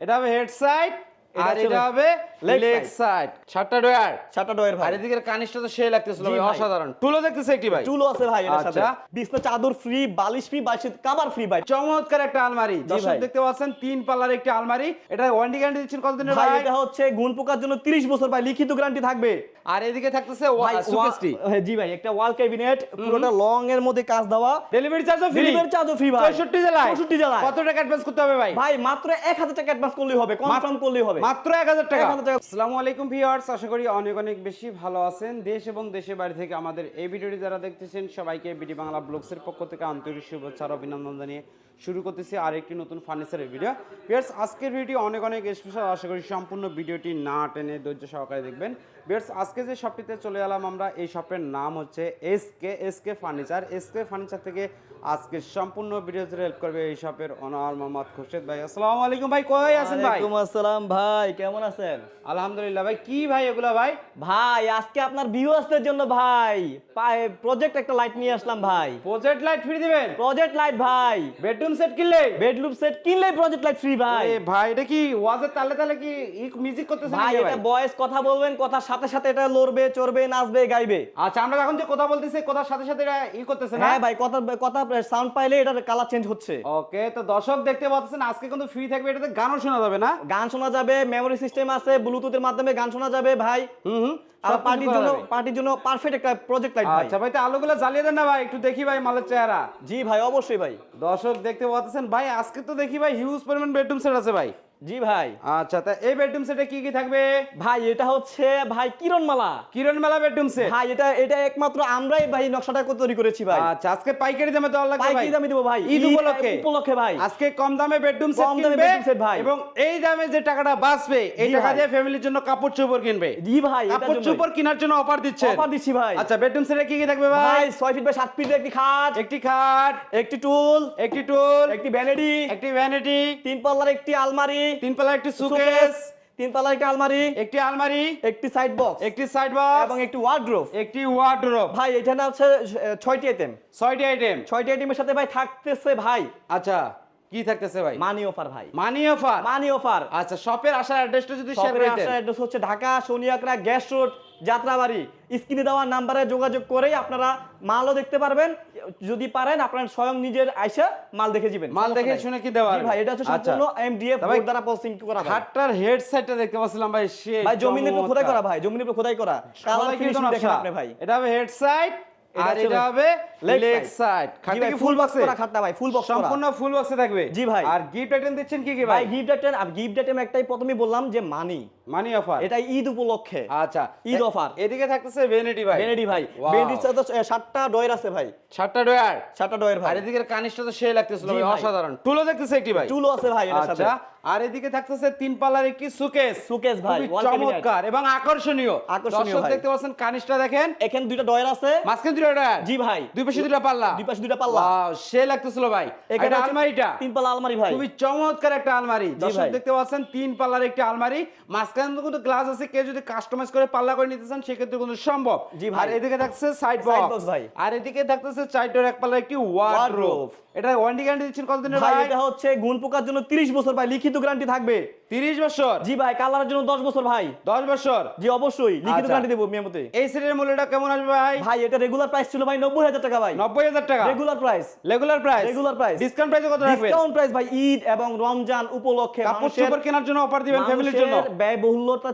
এটা হবে head side আর এটা হবে লেগ সাইড সাতটা ডয়ার। সাতটা ডয়ের ভাই। আর এদিকের কানিসটা তো সেই লাগতেছিল ভাই। অসাধারণ। টুলো দেখতেছে একটি ভাই। চুলো আছে ভাই এটার সাথে। আচ্ছা। বিছনা চাদর ফ্রি বালিশ ফ্রি বালিশ কাভার ফ্রি ভাই। চমৎকার একটা আলমারি। দর্শক দেখতে পাচ্ছেন তিন পাল্লার একটি আলমারি। এটা ওয়ারেন্টি গ্যারান্টি দিচ্ছেন কতদিনের ভাই এটা হচ্ছে গুণ পোকার জন্য 30 বছর ভাই লিখিত গ্যারান্টি থাকবে। আর এদিকে থাকতেছে সুকেসটি হ্যাঁ, জি ভাই একটা ওয়াল ক্যাবিনেট পুরোটা লং এর মধ্যে কাজ দেওয়া। ডেলিভারি চার্জও ফ্রি ডেলিভারি চার্জও ফ্রি ভাই। 64 জেলায়। 64 জেলায়। কত টাকা অ্যাডভান্স করতে হবে ভাই? ভাই মাত্র 1000 টাকা অ্যাডভান্স করলেই হবে কনফার্ম করলেই হবে। মাত্র এক হাজার টাকা। 1000 আসসালামু আলাইকুম ভিউয়ার্স, আশা করি অনেক অনেক বেশি ভালো আছেন। দেশ এবং দেশের বাইরে থেকে আমাদের এই ভিডিওটি যারা দেখতেছেন, সবাইকে বিডি বাংলা ব্লগসের পক্ষ থেকে আন্তরিক শুভেচ্ছা আর অভিনন্দন জানিয়ে শুরু করতেছি আরেকটি নতুন ফার্নিচারের ভিডিও ভিউয়ার্স আজকের ভিডিওটি অনেক অনেক স্পেশাল আশা করি সম্পূর্ণ ভিডিওটি না টেনে ধৈর্য সহকারে দেখবেন। ভিউয়ার্স আজকে যে শপটিতে চলে এলাম আমরা এই শপের নাম হচ্ছে S K S K furniture S K furniture থেকে আজকে সম্পূর্ণ ভিডিও হেল্প করবে এই শপের অনার মোহাম্মদ খুরশেদ ভাই। আসসালামু আলাইকুম ভাই কই আছেন ভাই? ওয়ালাইকুম আসসালাম ভাই কেমন আছেন? আলহামদুলিল্লাহ ভাই কি ভাই এগুলা ভাই? ভাই আজকে আপনার ভিউয়ার্সদের জন্য ভাই প্রজেক্ট একটা লাইট নিয়ে আসলাম ভাই। প্রজেক্ট লাইট ফ্রি দিবেন? প্রজেক্ট লাইট ভাই। বেডরুম সেট কিনলে? বেডরুম সেট কিনলেই প্রজেক্ট লাইট ফ্রি ভাই। আরে ভাই এটা কি ওয়াজের তালে তালে কি মিউজিক করতেছে ভাই এটা বয়েস কথা বলবেন কথার সাথে সাথে এটা লড়বে চড়বে নাচবে গাইবে। আচ্ছা আমরা এখন যে কথা বলতেছি কথার সাথে সাথে এটা ই করতেছে না? হ্যাঁ ভাই কথা কথা সাউন্ড পাইলে এটার কালার চেঞ্জ হচ্ছে। ওকে তো দর্শক দেখতে পাচ্ছেন আজকে কিন্তু ফ্রি থাকবে এটাতে গানও শোনা যাবে না? গান শোনা যাবে মেমোরি সিস্টেম আছে ব্লুটুথের মাধ্যমে গান শোনা যাবে ভাই। হুম হুম। আর পার্টির জন্য পার্টির জন্য পারফেক্ট একটা প্রজেক্ট লাইট ভাই আচ্ছা ভাই। তো আলোগুলো জ্বালিয়ে দেন না ভাই একটু দেখি ভাই মালের চেহারা। জি ভাই অবশ্যই ভাই। দর্শক দেখতে পাচ্ছেন ভাই আজকে তো দেখি ভাই হিউজ পরিমাণ বেডরুম সেট আছে ভাই। জি ভাই। আচ্ছা তা এই বেডরুম সেটে কি কি থাকবে? ভাই এটা হচ্ছে ভাই কিরণমালা। কিরণ মেলা বেডরুম সেট ভাই এটা এটা একমাত্র আমরাই ভাই নকশাটা তৈরি করেছি ভাই। আচ্ছা আজকে পাইকারি দামে দেওয়ার লাগবে ভাই? পাইকারি দামে দেবো ভাই। ঈদ উপলক্ষে? উপলক্ষে ভাই। আজকে কম দামে বেডরুম সেট কম দামে bedroom set ভাই। এবং এই দামে যে টাকাটা বাঁচবে এই টাকা দিয়ে ফ্যামিলির জন্য কাপড় চোপড় কিনবে। জি ভাই কাপড় চোপড় কেনার জন্য অফার দিচ্ছে অফার দিচ্ছি ভাই। আচ্ছা বেডরুম সেটে কি কি থাকবে ভাই? ভাই ছয় ফিট বাই সাত ফিট একটি খাট একটি খাট একটি টুল একটি টুল একটি ভ্যানিটি একটি ভ্যানিটি তিন পাল্লার একটি আলমারি তিন পাল্লা একটি সুকেস তিনতলা তিন একটি আলমারি একটি আলমারি একটি সাইড বক্স একটি সাইড বক্স এবং একটি ওয়ার্ড্রোব একটি ওয়ার্ড্রোব ভাই এখানে আছে হচ্ছে ছয়টি আইটেম ছয়টি আইটেম ছয়টি আইটেমের সাথে ভাই থাকতেছে ভাই। আচ্ছা। কি থাকতেছে ভাই? মানি অফার ভাই। মানি অফার মানি অফার আচ্ছা শপের আসার অ্যাড্রেসটা যদি শেয়ার শপের করে আসার অ্যাড্রেস হচ্ছে ঢাকা সোনিয়াকড়া গ্যাস রোড যাত্রাবাড়ি। স্ক্রিনে দেওয়া নাম্বারে যোগাযোগ করেই আপনারা মালও দেখতে পারবেন। যদি পারেন আপনারা স্বয়ং নিজের আইসা মাল দেখে যাবেন। মাল দেখে শুনে কি দেওয়া ভাই এটা হচ্ছে আচ্ছা। সম্পূর্ণ এমডিএফ বোর্ড দ্বারা প্রসেসিং করা ভাই। খাটটার হেড সাইডটা দেখতে পাচ্ছিলাম ভাই সে ভাই জমিনের উপর খোদাই করা ভাই জমিনের উপর খোদাই করা। কালার ফিনিশিং দেখেন আপনি ভাই। এটা হবে হেড সাইড এটা আর এটা হবে লেগ সাইড খাটটা কি ফুল বক্স করা খাটটা ভাই ফুল বক্স সম্পূর্ণ ফুল বক্সে থাকবে। জি ভাই। আর গিফট আইটেম দিচ্ছেন কি কি ভাই? ভাই গিফট আইটেম আর গিফট আইটেম একটাই প্রথমেই বললাম যে মানি মানি অফার এটা ঈদ উপলক্ষে। আচ্ছা। ঈদ offer। এদিকে থাকতেছে ভেনিটি ভাই। বেনেডি ভাই। Wow। সাথে সাতটা ডয়ের আছে ভাই। সাতটা ডয়ার সাতটা ডয়ের ভাই। আর এদিকে কানিসটা তো সেই লাগতেছিল ভাই। অসাধারণ। টুলও দেখতেছে একটি ভাই। চুলো আছে ভাই সাথে আচ্ছা। আর এদিকে থাকতেছে তিন পাল্লার একটি সুকেস সুকেস ভাই। চমৎকার এবং আকর্ষণীয়। আকর্ষণীয় দেখতে পাচ্ছেন কানিসটা দেখেন। এখানে দুইটা ডয়ের আছে। মাঝখানে দুটো ডয়ার? জি ভাই। দুই পাশে দুটো পাল্লা? দুই পাশে দুইটা পাল্লা। Wow, সে লাগতেছিল ভাই। এটা আলমারিটা? তিন পাল্লা আলমারি ভাই। খুবই চমৎকার একটা আলমারি। দর্শক দেখতে পাচ্ছেন তিন পাল্লার একটি আলমারি। মাঝখানে কিন্তু গ্লাস আছে কেউ যদি কাস্টমাইজ করে পাল্লা করে নিতে চান সেক্ষেত্রে কিন্তু সম্ভব। জি ভাই। আর এদিকে থাকছে সাইড বক্স ভাই। আর এদিকে থাকতেছে চার ডোর এক পাল্লার একটি ওয়ার্ডরোব এটা ওয়ারেন্টি গ্যারান্টি দিচ্ছেন কতদিনের ভাই এটা হচ্ছে গুণ পোকার জন্য 30 বছর ভাই। লিখিত গ্যারান্টি থাকবে। 30 বছর। জি ভাই কালারের জন্য 10 বছর ভাই। 10 বছর? জি অবশ্যই। লিখিত আচ্ছা। দেবো মেমোতে এই মূল্যটা কেমন আসবে ভাই? ভাই এটা রেগুলার প্রাইস ছিল ভাই 90000 টাকা ভাই। 90000 টাকা? Regular price regular price Regular price। Discount প্রাইসে কত রাখবেন? ডিসকাউন্ট প্রাইস ভাই ঈদ এবং রমজান উপলক্ষে কাপড় চোপড় কেনার জন্য অফার দিবেন ফ্যামিলির জন্য?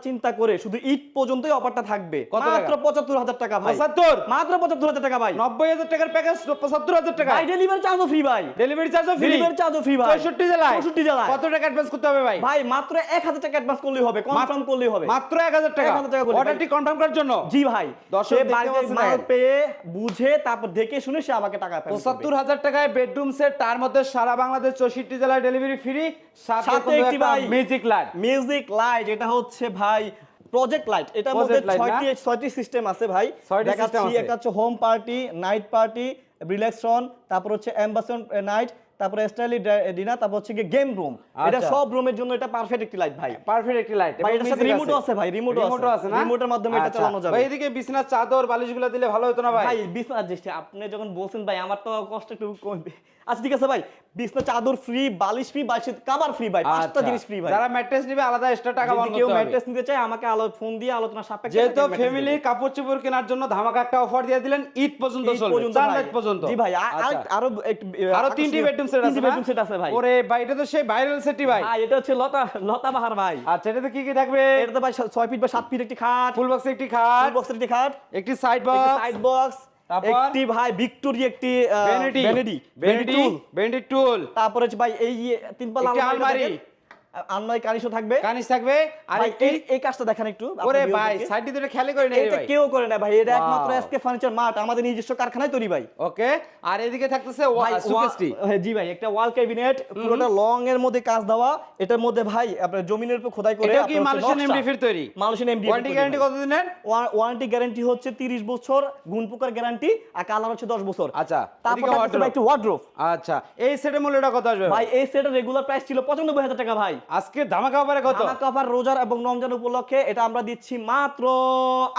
চিন্তা করে শুধু ঈদ পর্যন্তই অফারটা থাকবে? মাত্র 75000 টাকা ভাই। 75 মাত্র 75000 টাকা ভাই। 90000 টাকার প্যাকেজ 75000 টাকা। ভাই ডেলিভারি চার্জও ফ্রি ভাই। ডেলিভারি চার্জও ফ্রি ডেলিভারি চার্জও ফ্রি ভাই। 64 জেলায়। 64 জেলায়। কত টাকা অ্যাডভান্স করতে হবে ভাই? ভাই মাত্র 1000 টাকা অ্যাডভান্স করলেই হবে কনফার্ম করলেই হবে। মাত্র 1000 টাকা। 1000 টাকা অর্ডারটি কনফার্ম করার জন্য? জি ভাই দর্শক সে বাড়িতে মাল পেয়ে বুঝে তারপর দেখে শুনে সে আমাকে টাকা করবে। 75000 টাকায় বেডরুম সেট তার মধ্যে সারা বাংলাদেশ 64 জেলায় ডেলিভারি ফ্রি সাথে একটি ভাই মিউজিক লাইট মিউজিক লাইট এটা হচ্ছে ভাই প্রজেক্ট লাইট এটার মধ্যে Project light না? ছয়টি ছয়টি সিস্টেম আছে ভাই। দেখাচ্ছি একটা হচ্ছে হোম পার্টি নাইট পার্টি রিল্যাক্সন তারপর হচ্ছে অ্যাম্বাসন নাইট তারপরে স্টাইলি ডিনার তারপর হচ্ছে গিয়ে গেম রুম এটা আচ্ছা। সব রুমের জন্য এটা পারফেক্ট একটি লাইট ভাই পারফেক্ট একটি লাইট ভাই, এটার সাথে remote ও আছে ভাই, remote ও আছে। রিমোটও আছে না এর মাধ্যমে এটা আচ্ছা। চালানো যাবে। ভাই এদিকে বিছনার চাদর বালিশগুলো দিলে ভালো হতো না ভাই ভাই বিছনা দৃষ্টি আপনি যখন বলছেন ভাই আমার তো কষ্ট একটু কমবে আচ্ছা ঠিক আছে ভাই বিছনা চাদর ফ্রি বালিশ ফ্রি বালিশ কাভার ফ্রি ভাই পাঁচটা আচ্ছা। জিনিস ফ্রি ভাই যারা ম্যাট্রেস নেবে আলাদা এক্সট্রা টাকা বহন কেউ ম্যাট্রেস নিতে চায় আমাকে আলো ফোন দিয়ে আলোচনা সাপেক্ষে যেহেতু ফ্যামিলি কাপড় চোপড় কেনার জন্য ধামাকা একটা অফার দিয়ে দিলেন ঈদ পর্যন্ত চলবে চার। রাত পর্যন্ত জি ভাই। আর- আরও একটু, আরও তিনটি বেডরুম সেট আছে? বেডরুম সেট আছে ভাই। ওরে ভাই এটা তো সেই ভাইরাল সেটই ভাই। হ্যাঁ এটা হচ্ছে লতা লতা বাহার ভাই। আচ্ছা এটাতে কি কি থাকবে? এটা তো ভাই 6 ফিট বা 7 ফিট একটি খাট। ফুল বক্স একটি খাট। বক্সের একটি খাট। একটি সাইড বক্স সাইড বক্স একটি ভাই ভিক্টোরি একটি ভ্যানিটি ভ্যানিটি ভ্যানিটি টুল তারপরে ভাই এই যে তিন পাল্লা আলমারি। আলমারি কানিশও থাকবে। কানিস থাকবে আর একটি এই এই কাজটা দেখেন একটু ওরে ভাই দেরকে। সাইড দিয়ে খেলে করে এটা কেউ করে না ভাই এটা একমাত্র এসকে ফার্নিচার মার্ট আমাদের নিজস্ব কারখানায় তৈরি ভাই। ওকে আর এদিকে থাকতেছে সুকেসটি হ্যাঁ, জি ভাই একটা ওয়াল ক্যাবিনেট পুরোটা লং এর মধ্যে কাজ দেওয়া। এটার মধ্যে ভাই আপনার জমিনের উপর খোদাই করে এটা কি মালয়েশিয়ান এমডিএফ এর তৈরি? মালয়েশিয়ান এমডি ওয়ারেন্টি গ্যারান্টি কতদিনের? ওয়ারেন্টি গ্যারান্টি হচ্ছে 30 বছর গুণ পোকার গ্যারান্টি আর কালার হচ্ছে 10 বছর। আচ্ছা তারপর থাকতেছে ভাই। ওয়ার্ড্রোব আচ্ছা এই সেটের মূল্যটা কত আসবে ভাই? এই সেটের রেগুলার প্রাইস ছিল 95000 টাকা ভাই। আজকে ধামাকা অফারে কত? ধামাকা অফার রোজার এবং রমজান উপলক্ষে এটা আমরা দিচ্ছি মাত্র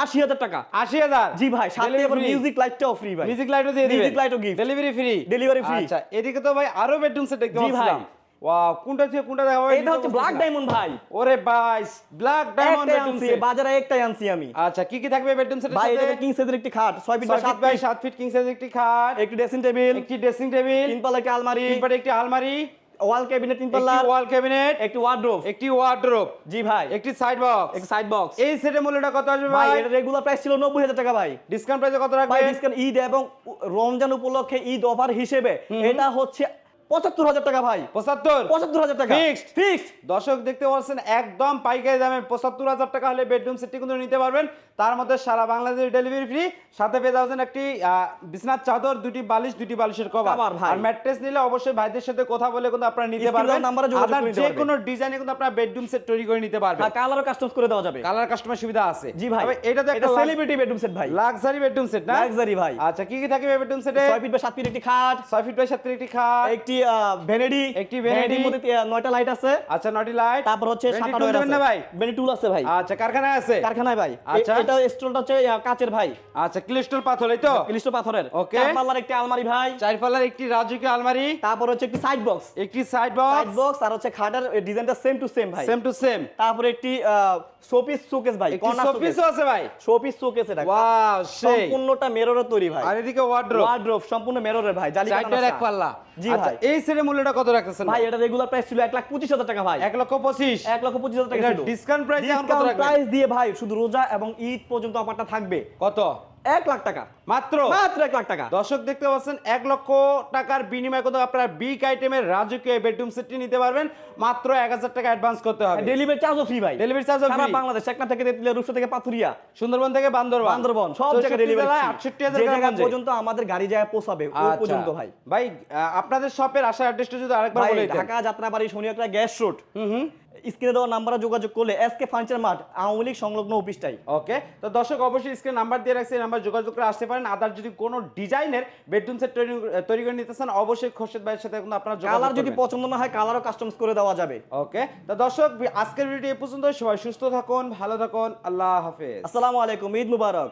80000 টাকা। আশি হাজার? জি ভাই সাথে এবার মিউজিক লাইটটাও ফ্রি ভাই। মিউজিক লাইটও দিয়ে দিবেন? Music light ও gift। Delivery free Delivery free। আচ্ছা এদিকে তো ভাই আরও বেডরুম সেট দেখতে। পাচ্ছিলাম। ওয়াও কোনটা থেকে কোনটা দেখাবো? এটা হচ্ছে ব্ল্যাক ডায়মন্ড ভাই। ওরে ভাই ব্ল্যাক ডায়মন্ড বেডরুম সেট বাজারে একটাই আনছি আমি। আচ্ছা কি কি থাকবে বেডরুম সেটের ভাই এটা কিং সাইজের একটি খাট 6 ফিট বা 7 7 by feet 7 feet king size একটি খাট। একটি ড্রেসিং টেবিল একটি ড্রেসিং টেবিল তিন পাল্লা একটি আলমারি। তিন পাটে একটি আলমারি। ওয়াল ক্যাবিনেট তিন পাল্লা ওয়াল ক্যাবিনেট একটি ওয়ার্ড্রোব একটি ওয়ার্ড্রোব জি ভাই। একটি সাইড বক্স একটি সাইড বক্স এই সেটের মূল্যটা কত আসবে ভাই এটা রেগুলার প্রাইস ছিল 90000 টাকা ভাই। ডিসকাউন্ট প্রাইসে কত ভাই ডিসকাউন্ট ঈদ এবং রমজান উপলক্ষে ঈদ অফার হিসেবে এটা হচ্ছে 75000 টাকা ভাই। 75 75000 টাকা। Fixed। ফিক্সড দর্শক দেখতে পাচ্ছেন একদম পাইকারি দামে পঁচাত্তর হাজার টাকা হলে বেডরুম সেটটি কিন্তু নিতে পারবেন। তার মধ্যে সারা বাংলাদেশ ডেলিভারি ফ্রি সাথে পেয়ে যাচ্ছেন একটি বিছনার চাদর দুটি বালিশ দুটি বালিশের কভার আর ম্যাট্রেস নিলে অবশ্যই ভাইদের সাথে কথা বলে কিন্তু আপনারা নিতে পারবেন। নিতে যে কোনো ডিজাইনে কিন্তু আপনারা বেডরুম সেট তৈরি করে নিতে পারবেন। আর কালারও কাস্টমাইজ করে দেওয়া যাবে। কালার কাস্টমার সুবিধা আছে। জি ভাই। এটা তো একটা সেলিব্রিটি বেডরুম সেট ভাই। লাক্সারি বেডরুম সেট না? লাক্সারি ভাই। আচ্ছা কি কি থাকবে বেডরুম সেটে 6 ফিট বা 7 ফিট একটি খাট। 6 ফিট বাই 7 ফিট একটি খাট। একটি ভ্যানিডি একটি vanity। মধ্যে নয়টা লাইট আছে। আচ্ছা নটি লাইট তারপর হচ্ছে Vanity সাত tool না ভাই? ভ্যানিটি টুল আছে ভাই। আচ্ছা কারখানায় আছে? কারখানায় ভাই। আচ্ছা। এটা স্টলটা হচ্ছে কাচের ভাই। আচ্ছা ক্লিস্টল পাথর এই তো? ক্লিষ্ট পাথরের। Okay. চার পাল্লার একটি আলমারি ভাই। চার পাল্লার একটি রাজকীয় আলমারি। তারপর হচ্ছে একটি সাইড বক্স একটি সাইড সাইড বক্স বক্স আর হচ্ছে খাটার ডিজাইনটা সেম টু সেম ভাই। সেম টু সেম তারপরে একটি শোপিস শোকেস ভাই কর্নার শোপিস আছে ভাই। শোপিস শোকেস এটা। ওয়াও সেই। সম্পূর্ণটা মেররের তৈরি ভাই। আর এদিকে ওয়ার্ড্রোব ওয়ার্ড্রোব সম্পূর্ণ মেররের ভাই জালি চারটার এক পাল্লা। জি আচ্ছা, ভাই। এই সেটের মূল্যটা কত রাখতেছেন ভাই এটা রেগুলার প্রাইস ছিল এক লাখ পঁচিশ হাজার টাকা ভাই। এক লক্ষ পঁচিশ। এক লক্ষ পঁচিশ হাজার টাকা ডিসকাউন্ট প্রাইস এখন কত রাখবেন? প্রাইস দিয়ে ভাই শুধু রোজা এবং ঈদ পর্যন্ত অফারটা থাকবে। কত? এক লাখ টাকা। মাত্র? মাত্র এক লাখ টাকা। দর্শক দেখতে পাচ্ছেন এক লক্ষ টাকার বিনিময়ে কিন্তু আপনারা বিগ আইটেমের রাজকীয় বেডরুম সেটটি নিতে পারবেন। মাত্র এক হাজার টাকা অ্যাডভান্স করতে হবে। ডেলিভারি চার্জও ফ্রি ভাই। ডেলিভারি চার্জও ফ্রি বাংলাদেশ একটা থেকে তেতুলিয়া রূপসা থেকে পাথুরিয়া। সুন্দরবন থেকে বান্দরবান। বান্দরবন সব জায়গায় 64 ডেলিভারি 68 হাজার গ্রামগঞ্জে। পর্যন্ত আমাদের গাড়ি যায় পৌঁছাবে ওই আচ্ছা। পর্যন্ত ভাই। ভাই আপনাদের শপের আসার অ্যাড্রেসটা যদি আরেকবার বলে ঢাকা যাত্রাবাড়ি শনিয়াকড়া গ্যাস রোড। হুম হুম। স্ক্রিনে দেওয়া নাম্বারে যোগাযোগ করলে SK furniture mart Awami League সংলগ্ন অফিসটাই। ওকে তো দর্শক অবশ্যই স্ক্রিন নাম্বার দিয়ে রাখছি নাম্বার যোগাযোগ করে আসতে পারেন। আদার যদি কোনো ডিজাইনের বেডরুম সেট তৈরি করে নিতে চান অবশ্যই খোরশেদ ভাইয়ের সাথে কিন্তু আপনারা যোগাযোগ কালার যদি পছন্দ না হয় কালারও কাস্টমাইজ করে দেওয়া যাবে। ওকে তো দর্শক আজকের ভিডিও এই পর্যন্ত সবাই সুস্থ থাকুন ভালো থাকুন। আল্লাহ হাফেজ। আসসালামু আলাইকুম ঈদ মুবারক।